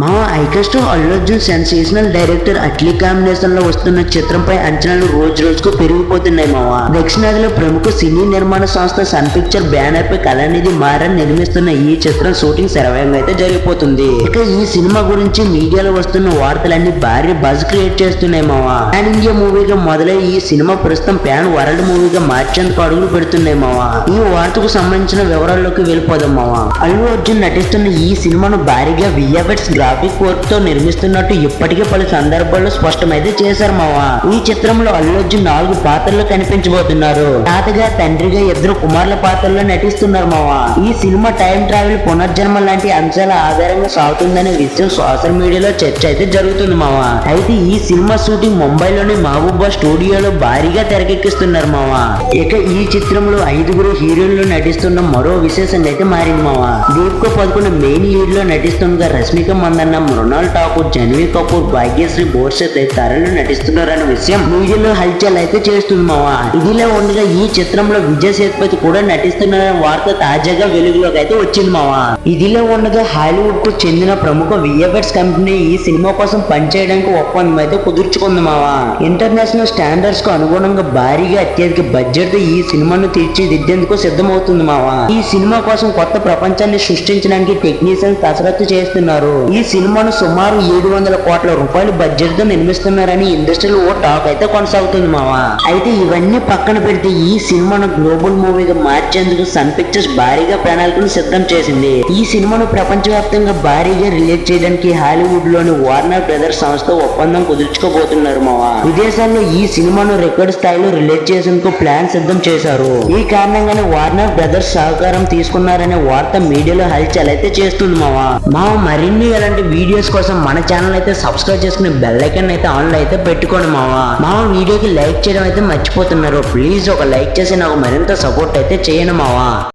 మా ఐకాస్టో Allu Arjun sensational director Atlee కాంబినేషన్లో వస్తున్న చిత్రంపై అంచనాలు రోజు రోజుకు పెరిగిపోతున్నాయి మావ. దక్షిణాదిలో ప్రముఖ సినీ నిర్మాణ సంస్థ సన్ పిక్చర్ బ్యానర్ పై కళానిధి మారన్ నిర్మిస్తున్న ఈ చిత్రం షూటింగ్ శరవేగంగా అయితే జరిగిపోతుంది. ఇక ఈ సినిమా గురించి మీడియాలో వస్తున్న వార్తలన్నీ భారీ బజ్ క్రియేట్ చేస్తున్నాయి మావ. పాన్ ఇండియా మూవీగా మొదలై ఈ సినిమా ప్రస్తుతం ప్యాన్ వరల్డ్ మూవీగా మార్చేందుకు అడుగులు పెడుతున్నాయి మావ. ఈ వార్తకు సంబంధించిన వివరాల్లోకి వెళ్ళిపోదాం మావ. అల్లు అర్జున్ నటిస్తున్న ఈ సినిమాను భారీగా విఎఫ్ఎక్స్ గ్రాఫిక్ వర్క్తో నిర్మిస్తున్నట్టు ఇప్పటికే పలు సందర్భాల్లో స్పష్టమైతే చేశారు మావా. ఈ చిత్రంలో అల్లు అర్జున్ నాలుగు పాత్రలు కనిపించబోతున్నారు. తాతగా తండ్రిగా ఇద్దరు కుమారుల పాత్రల్లో నటిస్తున్నారు మావా. ఈ సినిమా టైం ట్రావెల్ పునర్జన్మ లాంటి అంశాల ఆధారంగా సాగుతుందనే విషయం సోషల్ మీడియాలో చర్చ అయితే జరుగుతుంది మావా. అయితే ఈ సినిమా షూటింగ్ ముంబైలోని మహబూబా స్టూడియోలో భారీగా తెరకెక్కిస్తున్నారు మావా. ఇక ఈ చిత్రంలో ఐదుగురు హీరోయిన్లు నటిస్తున్న మరో విశేషంగా అయితే మారింది మావా. దీపిక పదకొండు మెయిన్ లీడ్లో నటిస్తుండగా రష్మిక మందన్న మృణాల్ ఠాకూర్ జన్వీ కపూర్ భాగ్యశ్రీ బోర్సెత్ తదితరులు నటిస్తున్నారన్న విషయం మీడియాలో హల్చల్ అయితే చేస్తుంది మావా. ఇదిలా ఉండగా ఈ చిత్రంలో విజయ్ సేతుపతి కూడా నటిస్తున్నారన్న వార్త తాజాగా వెలుగులోకి అయితే వచ్చింది మావా. ఇదిలా ఉండగా హాలీవుడ్కు చెందిన ప్రముఖ విఎఫ్ఎక్స్ కంపెనీ ఈ సినిమా కోసం పనిచేయడానికి ఒప్పందం అయితే కుదుర్చుకుంది మావా. ఇంటర్నేషనల్ స్టాండర్డ్స్కు అనుగుణంగా భారీగా అత్యధిక బడ్జెట్తో ఈ సినిమాను తీర్చిదిద్దేందుకు సిద్ధమవుతుంది మావా. ఈ సినిమా కోసం కొత్త ప్రపంచాన్ని సృష్టించడానికి టెక్నీషియన్స్ కసరత్తు చేస్తున్నారు. ఈ సినిమాను సుమారు ఏడు వందల కోట్ల రూపాయలు బడ్జెట్తో నిర్మిస్తున్నారని ఇండస్ట్రీలో ఓ టాక్ అయితే కొనసాగుతుంది మావా. అయితే ఇవన్నీ పక్కన పెడితే ఈ సినిమాను గ్లోబల్ మూవీగా మార్చేందుకు సన్ పిక్చర్స్ భారీగా ప్రణాళికను సిద్ధం చేసింది. ఈ సినిమాను ప్రపంచవ్యాప్తంగా భారీగా రిలీజ్ చేయడానికి హాలీవుడ్లోని వార్నర్ బ్రదర్స్ సంస్థ ఒప్పందం కుదుర్చుకోబోతున్నారు మావా. విదేశాల్లో ఈ సినిమాను రికార్డ్ స్థాయిలో రిలీజ్ చేసేందుకు ప్లాన్ సిద్ధం చేశారు. ఈ కారణంగానే వార్నర్ బ్రదర్స్ సహకారం తీసుకున్నారనే వార్త మీడియాలో హల్చల్ అయితే చేస్తుంది మావా. మావ మరిన్ని ఇలాంటి వీడియోస్ కోసం మన ఛానల్ అయితే సబ్స్క్రైబ్ చేసుకుని బెల్ ఐకాన్ అయితే ఆన్లో అయితే పెట్టుకోండి మామ మా వీడియోకి లైక్ చేయడం అయితే మర్చిపోతున్నారు. ప్లీజ్ ఒక లైక్ చేసి నాకు మరింత సపోర్ట్ అయితే చేయను మావా.